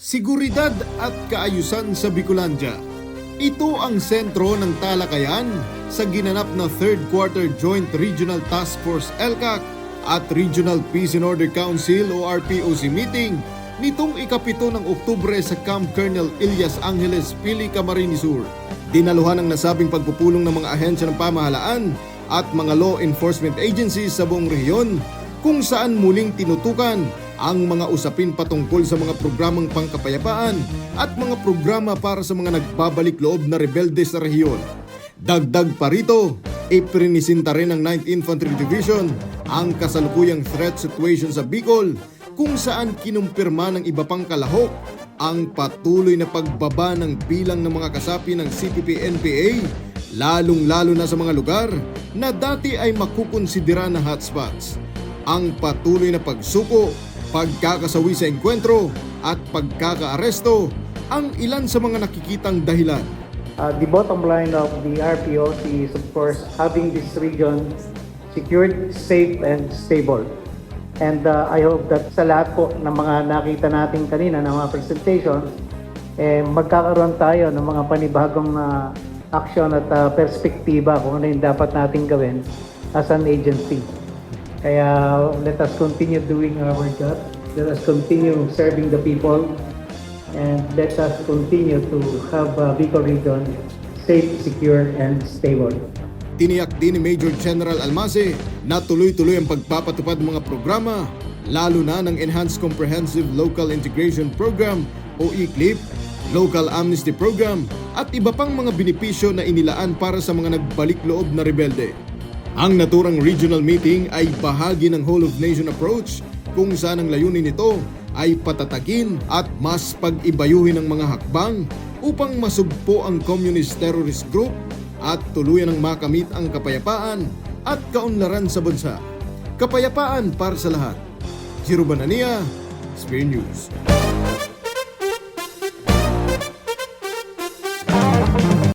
Seguridad at kaayusan sa Bicolandia. Ito ang sentro ng talakayan sa ginanap na Third Quarter Joint Regional Task Force LCAC at Regional Peace and Order Council o RPOC meeting nitong ikapito ng Oktubre sa Camp Colonel Ilyas Angeles, Pili, Camarines Sur. Dinaluhan ang nasabing pagpupulong ng mga ahensya ng pamahalaan at mga law enforcement agencies sa buong rehiyon kung saan muling tinutukan ang mga usapin patungkol sa mga programang pangkapayapaan at mga programa para sa mga nagbabalik loob na rebelde sa rehiyon. Dagdag pa rito, iprinisinta rin ng 9th Infantry Division ang kasalukuyang threat situation sa Bicol kung saan kinumpirma ng iba pang kalahok ang patuloy na pagbaba ng bilang ng mga kasapi ng CPP-NPA lalong-lalo na sa mga lugar na dati ay makukonsidera na hotspots. Ang patuloy na pagsuko, pagkakasawi sa enkwentro at pagkakaaresto ang ilan sa mga nakikitang dahilan. Uh, the bottom line of the RPOC is of course having this region secured, safe, and stable. And uh, I hope that sa lahat po ng mga nakita natin kanina ng mga presentations, eh, magkakaroon tayo ng mga panibagong uh, action at uh, perspektiba kung ano yung dapat nating gawin as an agency. Kaya let us continue doing our job. Let us continue serving the people and let us continue to have uh, Bicol region safe, secure, and stable. Tiniyak din ni Major General Almase na tuloy-tuloy ang pagpapatupad ng mga programa, lalo na ng Enhanced Comprehensive Local Integration Program o ECLIP, Local Amnesty Program at iba pang mga benepisyo na inilaan para sa mga nagbalik loob na rebelde. Ang naturang regional meeting ay bahagi ng whole of nation approach kung saan ang layunin nito ay patatagin at mas pag-ibayuhin ang mga hakbang upang masugpo ang communist terrorist group at tuluyan ng makamit ang kapayapaan at kaunlaran sa bansa. Kapayapaan para sa lahat. Jiro Banania, Spear News.